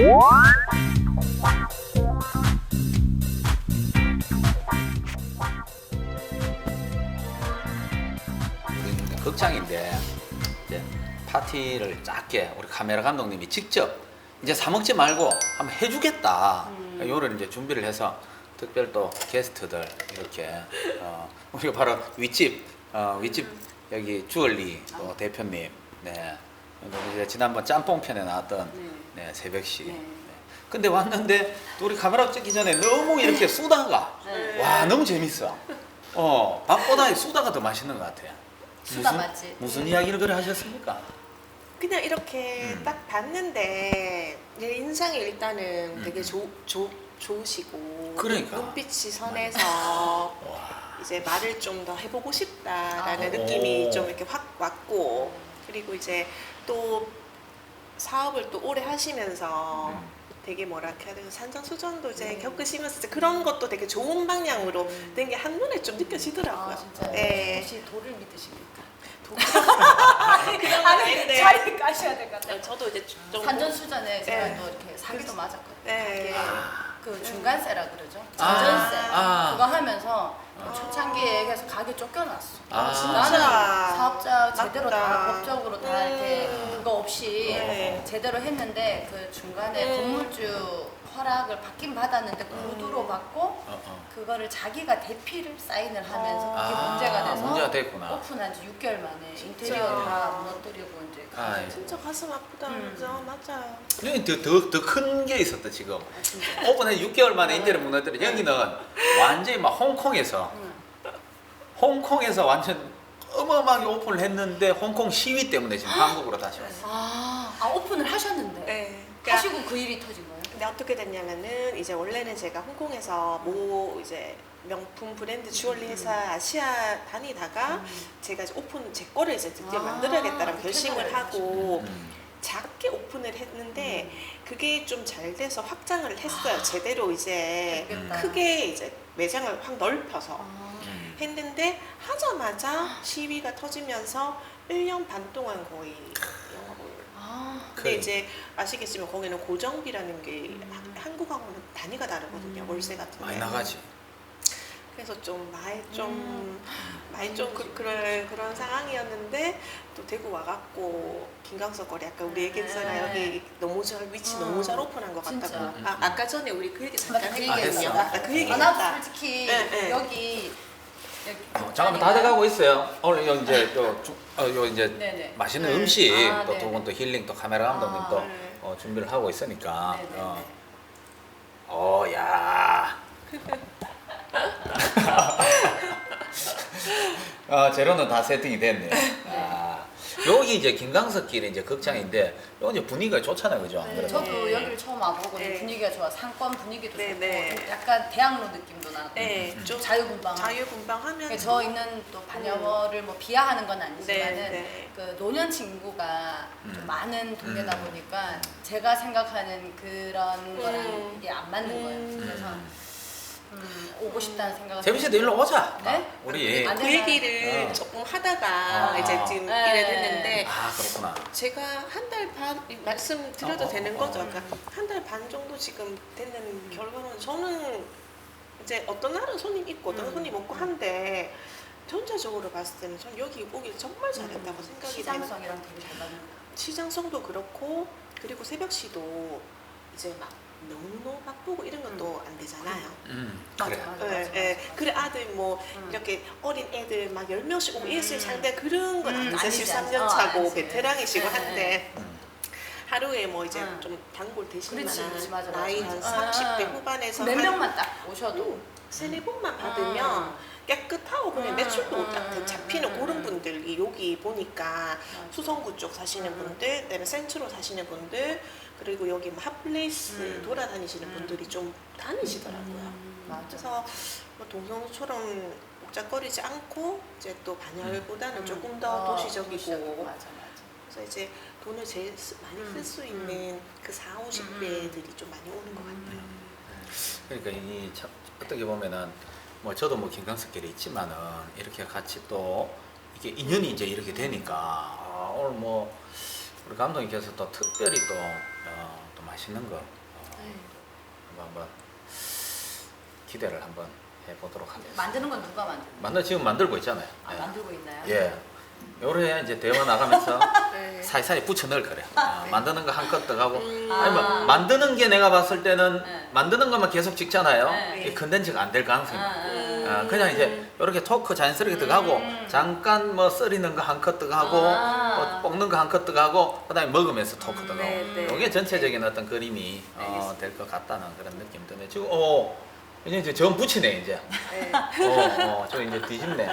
우리는 극장인데 이제 파티를 작게 우리 카메라 감독님이 직접 이제 사 먹지 말고 한번 해주겠다. 요를 이제 준비를 해서 특별 또 게스트들 이렇게 어, 우리가 바로 윗집 어, 윗집 여기 주얼리 또 대표님. 네. 그리고 이제 지난번 짬뽕 편에 나왔던 네, 새벽 씨. 네. 네. 근데 왔는데 또 우리 카메라 찍기 전에 너무 이렇게 쏘다가 네. 와 너무 재밌어. 어 밥보다 쏘다가 더 맛있는 것 같아요. 수다 무슨, 맛집. 무슨 이야기를 그래 하셨습니까? 그냥 이렇게 음. 딱 봤는데 내 인상이 일단은 음. 되게 조, 조, 좋으시고 그러니까. 눈빛이 선해서 와. 이제 말을 좀 더 해보고 싶다라는 아. 느낌이 오. 좀 이렇게 확 왔고 그리고 이제 또 사업을 또 오래 하시면서 음. 되게 뭐랄까 해야 되나 산전수전도 이제 음. 겪으시면서 이제 그런 것도 되게 좋은 방향으로 음. 된게 한눈에 좀 느껴지더라고요. 아 진짜 네. 혹시 돌을 믿으십니까? 그런 건 아닌데 자리 까셔야 될 것 같아요. 저도 이제 좀 산전수전에 제가 네. 또 이렇게 사기도 맞았거든요. 네. 그 중간세라 그러죠. 아. 전전세 아. 그거 하면서 아. 초창기에 계속 가게 쫓겨났어. 아. 진짜. 나는 사업자 제대로 다 맞다. 법적으로 다 음. 이렇게 그거 없이 네. 제대로 했는데 그 중간에 음. 건물주 허락을 받긴 받았는데 음. 구두로 받고 어, 어. 그거를 자기가 대피를 사인을 하면서 그게 아, 문제가 돼서 문제가 됐구나. 오픈한 지 6개월 만에 진짜. 인테리어 다 무너뜨리고 이제 아, 예. 진짜 가슴 아프다 음. 진짜 맞아요. 여기 더더 큰 게 있었다 지금. 아. 오픈해 6개월 만에 인테리어 무너뜨려. 여기는 완전히 막 홍콩에서 응. 홍콩에서 완전 어마어마하게 오픈을 했는데 홍콩 시위 때문에 지금 한국으로 다시 왔어. 아, 아 오픈을 하셨는데 네. 그러니까 하시고 그 일이 터진 거예요? 근데 어떻게 됐냐면은 이제 원래는 제가 홍콩에서 모 이제 명품 브랜드 주얼리 회사 아시아 다니다가 음. 제가 이제 오픈 제 거를 이제 드디어 아, 만들어야겠다는 결심을 퇴사를 하고 음. 작게 오픈을 했는데 음. 그게 좀 잘 돼서 확장을 했어요. 제대로 이제 됐겠다. 크게 이제 매장을 확 넓혀서 아. 음. 했는데 하자마자 시위가 터지면서 1년 반 동안 거의 아. 근데 그- 이제 아시겠지만 거기는 고정비라는 게 음. 하- 한국하고는 단위가 다르거든요. 음. 월세 같은 게. 많이 나가지. 그래서 좀 많이 좀 음. 많이 좀 그, 그런 그런 상황이었는데 또 대구 와갖고 김강석 거리 아까 우리 얘기했잖아요. 네. 여기 너무 잘 위치 어. 너무 잘 오픈한 것. 같다고. 아 아까 전에 우리 그 얘기 잠깐 그 얘기 했거든요. 했어. 맞다 그 얘기 아, 했다. 나도 솔직히 네, 네. 여기 어, 잠깐만 다 돼가고 있어요. 오늘 요 이제 요, 주- 어, 요 이제 네네. 맛있는 네. 음식 아, 또 네. 두 분 또 힐링 또 카메라 감독님 아, 또 네. 어, 준비를 하고 있으니까. 네네네. 어, 어, 야. 어, 재료는 다 세팅이 됐네. 아, 여기 이제 김강석길에 이제 극장인데 여기 이제 분위기가 좋잖아요, 그죠? 안 네, 그래도? 저도 네. 여기를 처음 와보고 네. 분위기가 좋아. 상권 분위기도 네, 좋고 네. 좀 약간 대학로 느낌도 나고 네, 음. 좀 자유분방. 자유분방하면 그러니까 저 있는 또 반영어를 뭐 비하하는 건 아니지만은 네, 네. 그 노년 친구가 좀 음. 많은 동네다 음. 보니까 제가 생각하는 그런 음. 거랑 이게 안 맞는 음. 거예요. 그래서 음, 오고 싶다는 생각을 재민 씨도 일로 오자. 네? 우리. 안 그 되나? 얘기를 어. 조금 하다가 아. 이제 지금 네. 이래 됐는데 아, 그렇구나. 제가 한 달 반 말씀 드려도 어, 어, 되는 어, 거죠. 어. 그러니까 한 달 반 정도 지금 되는 결과는 저는 이제 어떤 날은 손님 있고 어떤 음. 손님 없고 한데 전체적으로 봤을 때는 전 여기 오길 정말 잘했다고 생각이 되는 시장성이랑 되게 잘 맞는 거 시장성도 그렇고 그리고 새벽 시도 이제 막 너무너무 바쁘고 이런 것도 안 되잖아요. 음, 맞아, 그래. 맞아, 예, 맞아, 예. 맞아. 그래 아들 뭐 음. 이렇게 어린 애들 막 10명씩 오고 음. 있을 상대 그런 건 음, 아니죠. 아니지, 13년 아니지. 어, 차고 아니지. 베테랑이시고 네, 한데 음. 하루에 뭐 이제 음. 좀 단골 되실 그렇지, 만한 그렇지, 맞아, 맞아, 나이 맞아. 한 30대 아, 후반에서 몇 한 명만 딱 오셔도 음, 세네 번만 받으면 음. 깨끗하고 그냥 음, 매출도 음, 딱 음, 잡히는 음, 그런 음. 분들이 여기 보니까 수성구 쪽 사시는 음. 분들, 그다음에 센트로 사시는 분들, 그리고 여기 뭐 핫플레이스 음. 돌아다니시는 음. 분들이 좀 다니시더라고요. 음, 맞아. 그래서 뭐 동성처럼 복잡거리지 않고 이제 또 반열보다는 음. 조금 더 어, 도시적이고 도시적이고, 맞아 맞아. 그래서 이제 돈을 제일 쓰- 많이 음. 쓸수 있는 그 4, 50대들이 좀 많이 오는 것 같아요. 그러니까 이 참, 어떻게 보면은 뭐 저도 뭐 김강석길에 있지만은 이렇게 같이 또 이게 인연이 이제 이렇게 되니까 아, 오늘 뭐 우리 감독님께서 또 특별히 또, 어, 또 맛있는 거 어, 네. 한번 한번 기대를 한번 해보도록 하겠습니다. 만드는 건 누가 만드는? 만들 지금 만들고 있잖아요. 아, 예. 만들고 있나요? 예. 요래 이제 대화 나가면서 네. 사이사이 붙여 넣을 거래. 아, 만드는 거 한껏 더가고 음. 아니 뭐 아. 만드는 게 내가 봤을 때는 네. 만드는 것만 계속 찍잖아요. 네. 이 컨텐츠가 안 될 가능성이 아, 많아요. 음. 아, 그냥 이제 이렇게 토크 자연스럽게 들어가고 음. 잠깐 뭐 썰이는 거 한컷 들어가고 아. 뭐 볶는 거 한컷 들어가고 그다음에 먹으면서 토크 들어가고 네, 네. 이게 전체적인 어떤 그림이 어. 될 것 같다는 그런 느낌 드네. 지금 어 이제 이제 전 붙이네 이제. 네. 어, 어, 저 이제 뒤집네.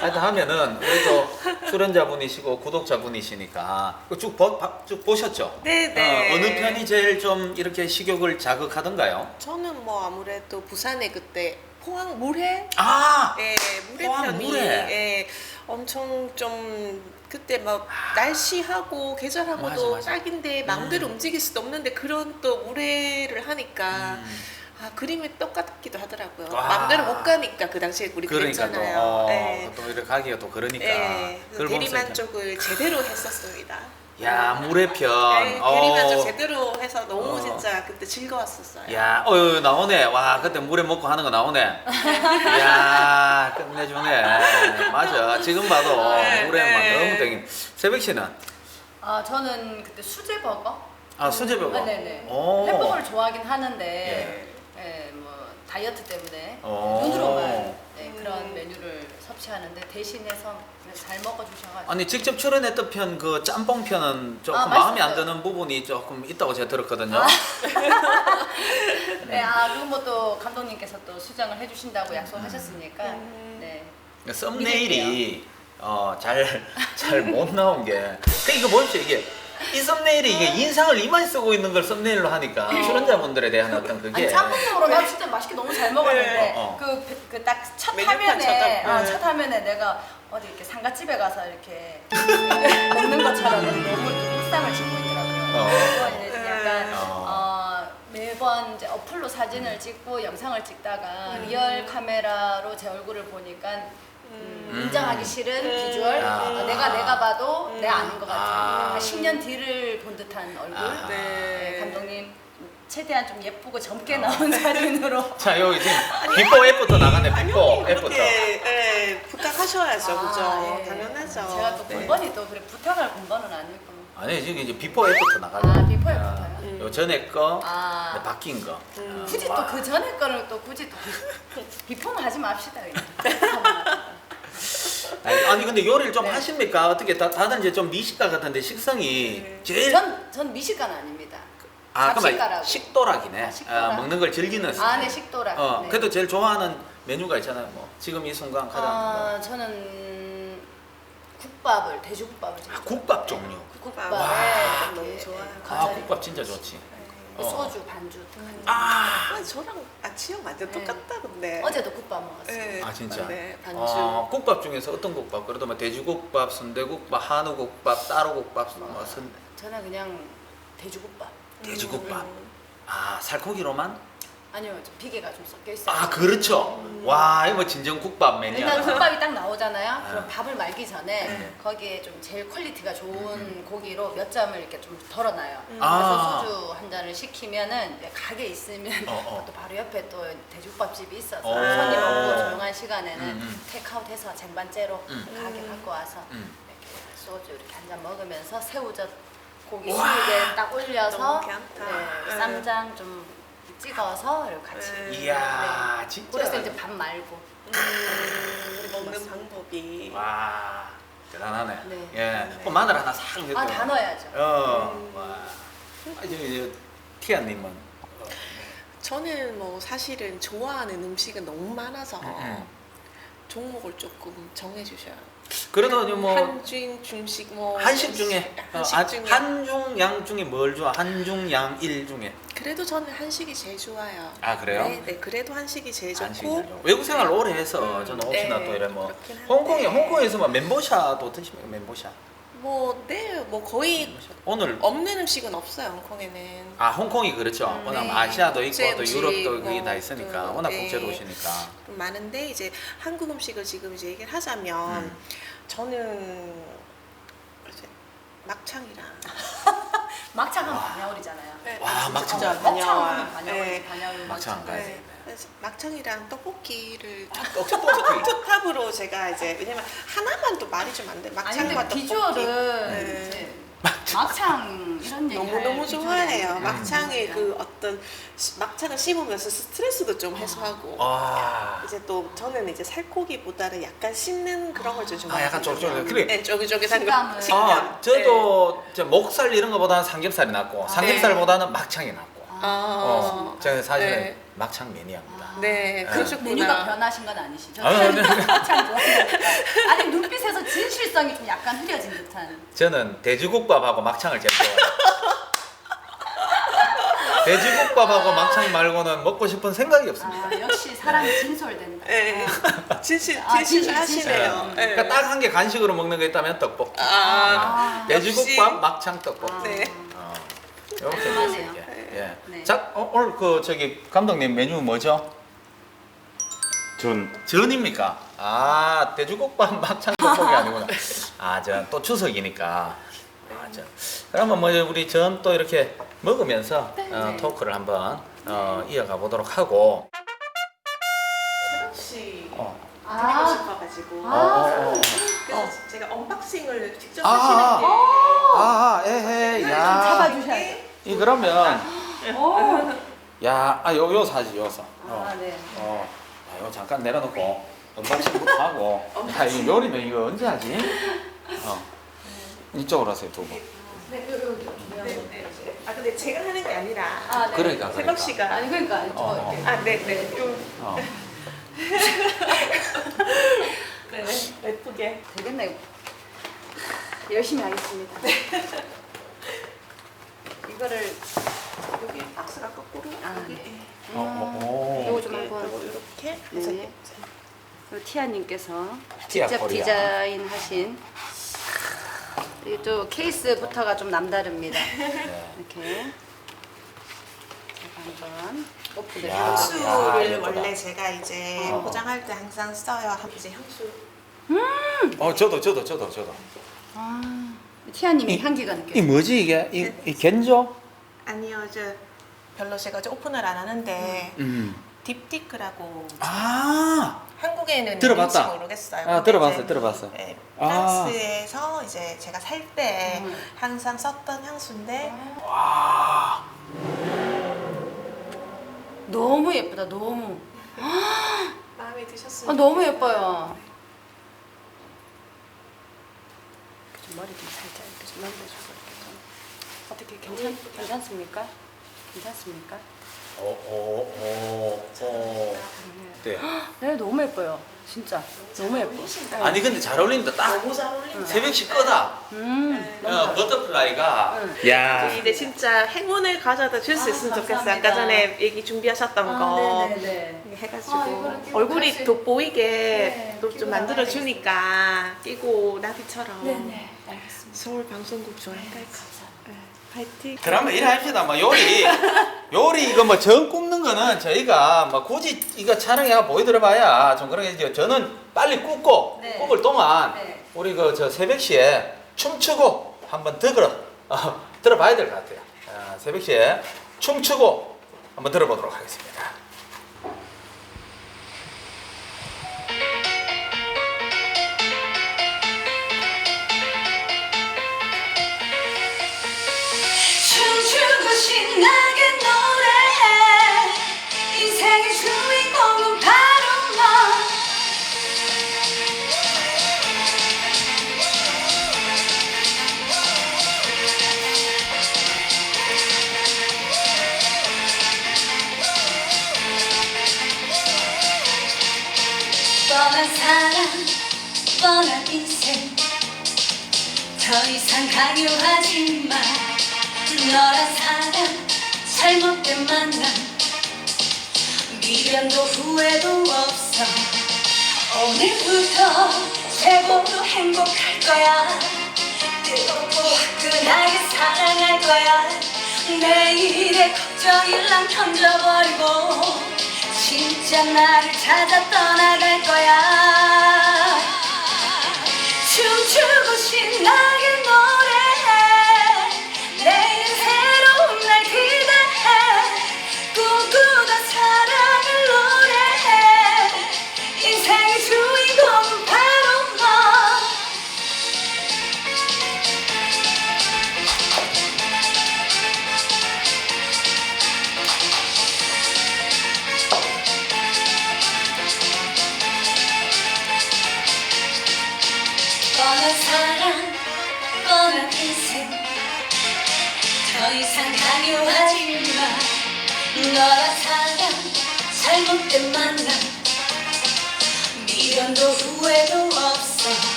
하여튼 하면은 그래도 출연자분이시고 구독자분이시니까 그쭉 보, 봐- 쭉 보셨죠? 네, 네. 어, 어느 편이 제일 좀 이렇게 식욕을 자극하던가요? 저는 뭐 아무래도 부산에 그때 포항 물회 아, 예, 물회 포항 편이 물회. 예, 엄청 좀 그때 막 날씨하고 계절하고도 맞아, 맞아. 딱인데 마음대로 음. 움직일 수도 없는데 그런 또 물회를 하니까 음, 아 그림이 똑같기도 하더라고요. 와. 마음대로 못 가니까 그 당시에 우리 그러니까 또, 그랬잖아요. 어, 예. 또 이렇게 가기가 또 그러니까. 예, 그 그걸 보면서 대리만 쪽을 제대로 했었습니다. 야 물의 편. 네, 대리만 쪽 어. 제대로 해서 너무 어. 진짜 그때 즐거웠었어요. 야, 어 나오네. 와, 그때 물에 먹고 하는 거 나오네. 야, 끝내주네. 맞아. 지금 봐도 네, 물에 막 네. 너무 땡긴. 새벽 씨는 아 저는 그때 수제 버거. 아 수제버거. 아, 네네. 오. 햄버거를 좋아하긴 하는데, 예, 뭐 다이어트 때문에 오. 눈으로만 네, 그런 음. 메뉴를 섭취하는데 대신해서 잘 먹어주셔가지고. 아니 직접 출연했던 편 그 짬뽕 편은 조금 아, 마음에 안. 드는 부분이 조금 있다고 제가 들었거든요. 아. 네, 아 그리고 뭐또 감독님께서 또 수정을 해주신다고 약속하셨으니까, 음. 네. 썸네일이 어, 어잘잘 못 나온 게. 그 이거 보십시오 이게 이 썸네일이 이게 인상을 이만 쓰고 있는 걸 썸네일로 하니까 출연자분들에 대한 어떤 그게 아니 짬뽕으로 나 진짜 맛있게 너무 잘 먹었는데 네. 어, 어. 그딱첫 메뉴판 화면에 쳐다- 어, 네. 첫 화면에 내가 어디 이렇게 상가집에 가서 이렇게 먹는 것처럼 너무 일상을 짓고 있더라고요. 어. 이제 약간 어. 어, 매번 이제 어플로 사진을 찍고 영상을 찍다가 음. 리얼 카메라로 제 얼굴을 보니까. 인정하기 싫은 음. 비주얼 아. 어, 내가 내가 봐도 음. 내 아닌 것 같은 아. 한 10년 뒤를 본 듯한 얼굴 아. 네. 네, 감독님 최대한 좀 예쁘고 젊게 나온 사진으로 자 여기 지금 비포 앱부터 나가네 비포 앱부터. 그렇게 예, 부탁하셔야죠, 아, 그죠? 예. 당연하죠. 제가 또 네. 군번이 또 그래 부탁할 군번은 아니고 아니 지금 이제 비포 앱부터 나가죠. 아, 비포 앱부터요? 음. 요 전에 거 아. 네, 바뀐 거. 음. 굳이 와. 또그 전에 거를 또 굳이 또 비- 비포는 하지 맙시다 그냥. 아니, 근데 요리를 좀 네. 하십니까? 어떻게 다, 다들 이제 좀 미식가 같은데 식성이 네. 제일 전, 전 미식가는 아닙니다. 아 잡식가라고. 식도락이네. 아, 식도락. 아, 먹는 걸 즐기는 스타일. 아, 네, 식도락. 어, 네. 그래도 제일 좋아하는 메뉴가 있잖아요. 뭐 지금 이 순간 가장 뭐. 아, 저는 국밥을 돼지국밥을 제일 아, 국밥 좋아해요. 종류. 네, 국밥에 와, 너무 좋아요. 아 국밥 진짜 좋지. 뭐 어. 소주 반주. 아, 아, 저랑 아 취향 완전 네. 똑같다 근데. 어제도 국밥 먹었어요. 네. 아 진짜. 네, 반주. 어, 국밥 중에서 어떤 국밥? 그래도 뭐 돼지국밥, 순대국밥, 한우국밥, 따로국밥, 뭐 순, 저는 그냥 돼지국밥. 돼지국밥. 음. 아 살코기로만? 아니요, 좀 비계가 좀 섞여 있어요. 아 그렇죠. 와 이거 뭐 진정 국밥 매니아. 일단 국밥이 딱 나오잖아요. 아. 그럼 밥을 말기 전에 네. 거기에 좀 제일 퀄리티가 좋은 고기로 몇 점을 이렇게 좀 덜어놔요. 음. 아. 그래서 소주 한 잔을 시키면은 이제 가게 있으면 어, 어. 또 바로 옆에 또 돼지국밥집이 있어서 어. 손님 없고 조용한 시간에는 음, 음. 테이크아웃해서 쟁반째로 음. 가게 갖고 와서 음. 이렇게 소주 이렇게 한 잔 먹으면서 새우젓 고기 와. 수육에 딱 올려서 너무. 네, 네. 쌈장 좀 찍어서 이렇게 같이. 네. 이야 진짜. 그래서 이제 밥 말고. 음, 먹는 방법이. 와 대단하네. 네. 예. 그 마늘 하나 싹 넣고. 아, 다 넣어야죠. 어. 음. 와. 아, 이제 이제 티아님은. 어, 저는 뭐 사실은 좋아하는 음식은 너무 많아서 음, 음. 종목을 조금 정해주셔요. 그래도 이제 뭐 한중 중식 뭐 한식 중에 어, 한식 아, 중에 한 중 양 중에 뭘 좋아? 한중 양일 중에. 그래도 저는 한식이 제일 좋아요. 아 그래요? 네, 네 그래도 한식이 제일 한식이 좋고 좋아. 외국 생활 오래 해서 음, 저는 혹시나 네, 또 이래 뭐 그렇긴 한데. 홍콩에 홍콩에서 뭐 멘보샤도 드시면 멘보샤. 뭐 네 뭐 거의 멘보샤. 오늘 없는 음식은 없어요 홍콩에는. 아 홍콩이 그렇죠. 음, 워낙 네. 아시아도 있고 또 유럽도 그게 뭐, 다 있으니까 또, 워낙 네. 국제 도시니까. 좀 많은데 이제 한국 음식을 지금 이제 얘기를 하자면 음. 저는 이제 막창이랑 막창하면 반야울이잖아요. 네. 와, 막창. 진짜 반야울. 반야울, 네. 막창 막창. 네. 막창이랑 떡볶이를 떡볶이. 투탑으로 제가 이제 왜냐면 하나만 또 말이 좀 안 돼. 아니 막창과 근데 떡볶이. 비주얼은 네. 이제 막창 이런 얘기 너무 할 너무 좋아해요. 막창의 음. 그 어떤 시- 막창을 씹으면서 스트레스도 좀 해소하고. 와. 이제 또 저는 이제 살코기보다는 약간 씹는 그런 걸좀 아, 좋아해요. 약간 쫄쫄해. 그래. 네, 쫄깃쫄깃한 식감을. 거. 식감. 아, 저도 이제 목살 이런 거보다는 삼겹살이 낫고 삼겹살보다는 막창이 낫고. 아, 어, 제가 사실은 네. 막창 매니아입니다. 네, 아. 그러셨구나. 메뉴가 변하신 건 아니시죠? 아, 네. 막창 좋아하니까. 아니 눈빛에서 진실성이 좀 약간 흐려진 듯한. 저는 돼지국밥하고 막창을 제일 좋아해요. 돼지국밥하고 막창 말고는 먹고 싶은 생각이 없습니다. 아 역시 사람이 진솔된다. 네. 진실, 아, 진실, 진실하시네요. 진실. 네. 그러니까 딱 한 개 간식으로 먹는 거 있다면 떡볶이. 아, 아, 돼지국밥, 역시. 막창 떡볶이. 아. 네. 어, 이렇게. 먹을게. 예. 네. 자, 어, 오늘 그 저기 감독님 메뉴 뭐죠? 전 전입니까? 아, 돼지국밥, 막창 떡볶이 아니구나. 아, 전또 추석이니까. 아, 전. 그러면 뭐 우리 전 또 이렇게 먹으면서 어, 토크를 한번 어, 이어가 보도록 하고. 혹시 어. 드리고 아. 싶어가지고. 어, 어, 어. 그래서 제가 언박싱을 직접 아, 하시는 게. 아, 에헤, 야. 잡아주셔야 돼요. 이 그러면 오. 야, 아, 요, 요 사지, 요서. 어. 아 네. 어, 아, 이거 잠깐 내려놓고 언박싱부터 하고. 야, 이거 요리면 이거 언제 하지? 어. 이쪽으로 하세요, 두 분. 네, 요, 요, 요, 요. 네, 네. 아 근데 제가 하는 게 아니라 아, 네. 그러니까, 그러니까. 씨가 아니 그러니까 저 어, 이렇게. 아 네네 좀 어. 네, 예쁘게 되겠네. 열심히 하겠습니다. 이거를 여기 박스가 거꾸로 아, 여기 네. 예. 어, 어, 요거 어. 좀 한번. 이렇게 해서 네. 그리고 티아님께서 티아 직접 코리아. 디자인하신 이또 케이스부터가 좀 남다릅니다. 네. 이렇게 제가 한번 오픈을 야. 해보겠습니다. 야, 향수를 예쁘다. 원래 제가 이제 어. 포장할 때 항상 써요. 이제 향수 어, 저도, 저도, 저도, 저도. 아, 티아님의 향기가 이 느껴져요. 뭐지 이게? 이, 이 겐조? 아니요 저 별로 제가 오픈을 안 하는데 음. 딥티크라고 아, 한국에는 들어봤다. 있는지 모르겠어요. 아, 근데 들어봤어요, 이제, 들어봤어요. 네, 아. 프랑스에서 이제 제가 살 때 음. 항상 썼던 향수인데 와. 너무 예쁘다. 너무. 마음에 드셨어요? 아, 너무 예뻐요. 좀 머리 좀 살짝 이렇게 좀 좀. 어떻게 괜찮 괜찮습니까? 괜찮습니까? 오, 오, 오, 오. 네. 네 너무 예뻐요. 진짜 너무 예뻐. 네. 아니 근데 잘 어울린다. 딱 너무 잘 어울린다. 새벽시 거다. 음. 너무 어, 잘 버터플라이가. 응. 야. 이제 진짜 행운을 가져다 줄 수 아, 있으면 좋겠어요. 감사합니다. 아까 전에 얘기 준비하셨던 아, 거 네네네. 해가지고 아, 이거를 끼고 얼굴이 같이- 또 보이게 네, 또 끼고 좀 만들어 주니까 끼고 나비처럼 네네. 알겠습니다. 서울 방송국 좋아할까? 네, 파이팅. 그러면 이래 합시다. 뭐 요리, 요리 이거 뭐 전 굽는 거는 저희가 뭐 굳이 이거 촬영해 가 보여드려봐야 좀 그런 게 저는 빨리 굽고 네. 굽을 동안 네. 우리 그 저 새벽 시에 춤추고 한번 들어 어, 들어봐야 될 것 같아요. 아, 새벽 시에 춤추고 한번 들어보도록 하겠습니다. 인생 더 이상 강요하지 마. 너란 사람 잘못된 만남. 미련도 후회도 없어. 오늘부터 최고로 행복할 거야. 뜨겁고 화끈하게 사랑할 거야. 내일의 걱정일랑 던져버리고 진짜 나를 찾아 떠나갈 거야 춤추고 신나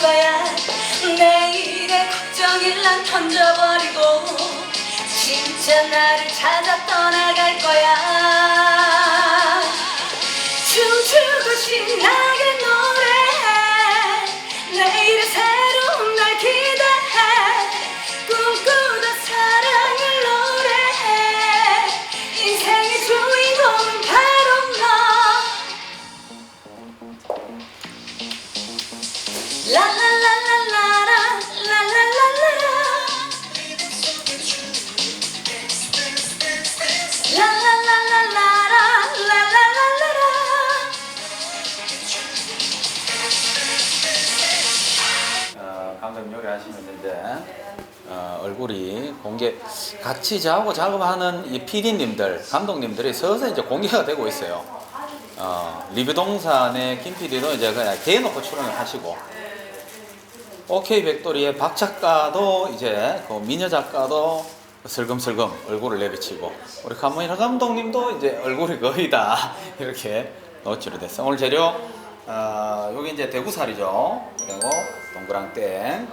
거야. 내일의 걱정을 난 던져버리고 진짜 나를 찾아 떠나갈 거야. 춤추고 신나 어, 감독님 여기 하시면 이제 어, 얼굴이 공개 같이 저하고 작업하는 이 PD님들, 감독님들이 서서히 이제 공개가 되고 있어요. 어, 리뷰동산의 김 PD도 이제 그냥 대놓고 출연을 하시고 OK 백돌이의 박 작가도 이제 그 미녀 작가도 슬금슬금 얼굴을 내비치고 우리 카모이라 감독님도 이제 얼굴이 거의 다 이렇게 노출이 됐어. 오늘 재료 어, 여기 이제 대구살이죠. 그리고 동그랑땡,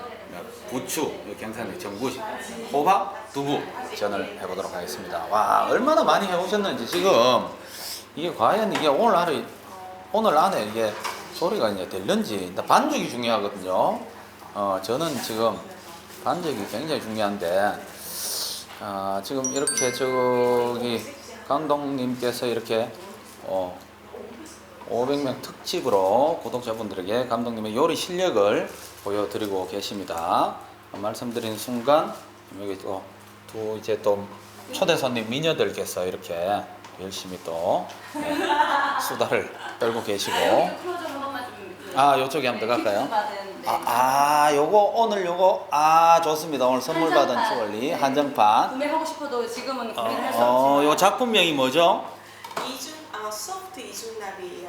부추, 경상도 전구식, 호박, 두부 전을 해보도록 하겠습니다. 와 얼마나 많이 해오셨는지 지금 이게 과연 이게 오늘 하루 오늘 안에 이게 소리가 이제 될는지 반죽이 중요하거든요. 어 저는 지금 반죽이 굉장히 중요한데 아, 지금 이렇게 저기 감독님께서 이렇게 어 500명 특집으로 구독자분들에게 감독님의 요리 실력을 보여드리고 계십니다. 말씀드린 순간 여기 또두 이제 또 초대 손님 미녀들께서 이렇게 열심히 또 네, 수다를 떨고 계시고 아 요쪽에 한번 들어갈까요? 아, 아 요거 오늘 요거 아 좋습니다 오늘 선물 받은 한정판. 주얼리 한정판 구매하고 싶어도 지금은 어, 구매할 수 어, 없지만 요 작품명이 뭐죠? 이중 아 소프트 이중나비 이어링이라고.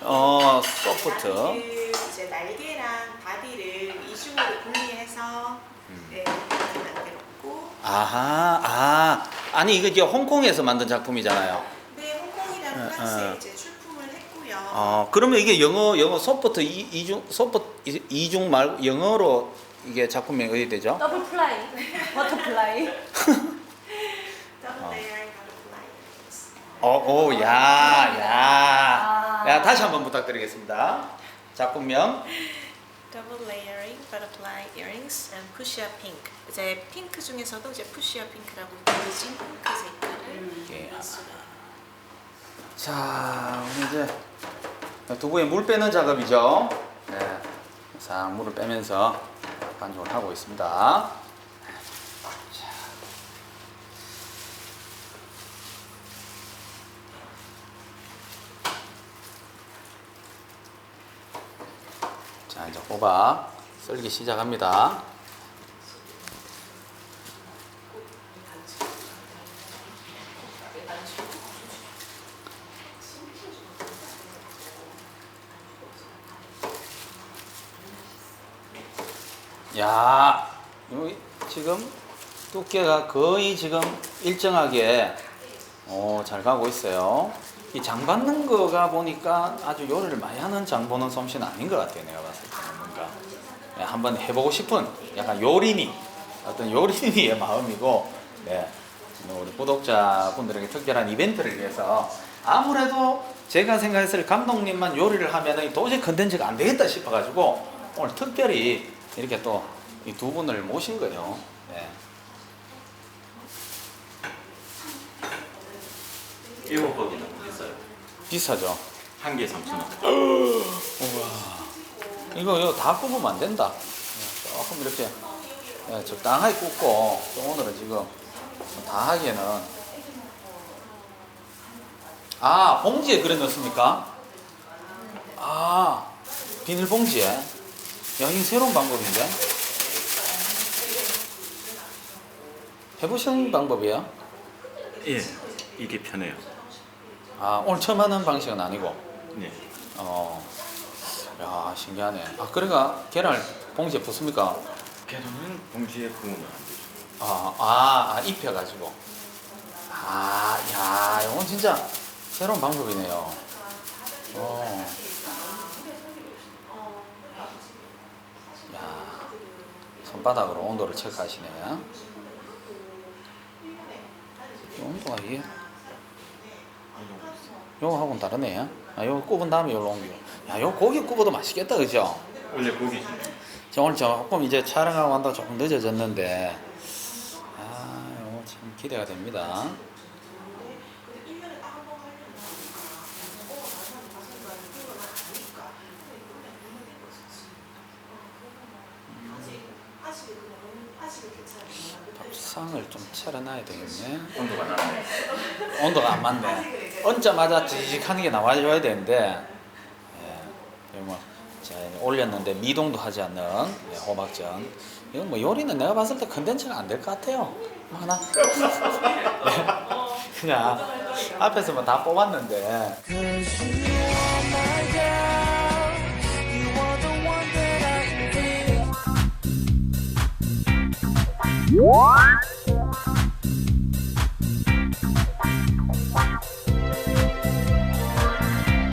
어 소프트 나비를 이제 날개랑 바디를 이중으로 분리해서 음. 네 만들었고. 아하 아 아니 이거 이제 홍콩에서 만든 작품이잖아요 네 홍콩이랑 어, 프랑스에 어. 이제 출품을 했고요. 어 그러면 이게 영어 영어 소프트 이, 이중 소프트 이- 이중 말고 영어로 이게 작품명이 어디 되죠? 더블 플라이, 버터플라이. 더블 버터플라이. 어, 어오야 야 야 아. 다시 한번 부탁드리겠습니다 작품명 더블 레이어링 버터플라이 이어링스 and 푸시아 핑크. 이제 핑크 중에서도 이제 푸시아 핑크라고 보여진 핑크 색깔을 예. 했습니다. 자, 우리 이제 두부에 물 빼는 작업이죠. 네. 싹 물을 빼면서 반죽을 하고 있습니다. 자. 자, 이제 호박 썰기 시작합니다. 야, 지금 두께가 거의 지금 일정하게 어, 잘 가고 있어요. 이 장 받는 거가 보니까 아주 요리를 많이 하는 장 보는 솜씨는 아닌 것 같아요. 내가 네, 한번 해보고 싶은 약간 요리니 어떤 요리니의 마음이고 네, 우리 구독자분들에게 특별한 이벤트를 위해서 아무래도 제가 생각했을 때 감독님만 요리를 하면 도저히 컨텐츠가 안 되겠다 싶어가지고 오늘 특별히 이렇게 또 이 두 분을 모신 거예요. 네. 일곱 번이 너무 비싸요. 비싸죠. 한 개에 3천 원. 이거 이거 다 굽으면 안 된다. 조금 이렇게 예, 적당하게 굽고 또 오늘은 지금 다 하기에는 아 봉지에 그래 넣습니까? 아 비닐 봉지에 야 이게 새로운 방법인데 해보신 방법이에요? 예, 이게 편해요. 아 오늘 처음 하는 방식은 아니고 네. 어 신기하네. 아 그러니까 계란을 봉지에 붓습니까? 계란은 봉지에 구우면 안 되죠. 아, 아, 아 입혀가지고. 아, 야, 이건 진짜 새로운 방법이네요. 어. 야, 손바닥으로 온도를 체크하시네. 이 온도가 이게 요거하고는 다르네. 아, 요거 굽은 다음에 요로 옮겨. 야, 요 고기 굽어도 맛있겠다, 그죠? 원래 고기 저 오늘 조금 이제 촬영하고 한다고 조금 늦어졌는데 아 이거 참 기대가 됩니다. 밥상을 좀 차려놔야 되겠네. 온도가 낮네. 온도가 안 맞네. 얹자마자 지직하는 게 나와줘야 되는데, 예, 뭐, 자, 올렸는데 미동도 하지 않는 예, 호박전. 이건 뭐 요리는 내가 봤을 때 컨텐츠가 안 될 것 같아요. 뭐 하나. 네. 그냥 앞에서 뭐다 뽑았는데. Cause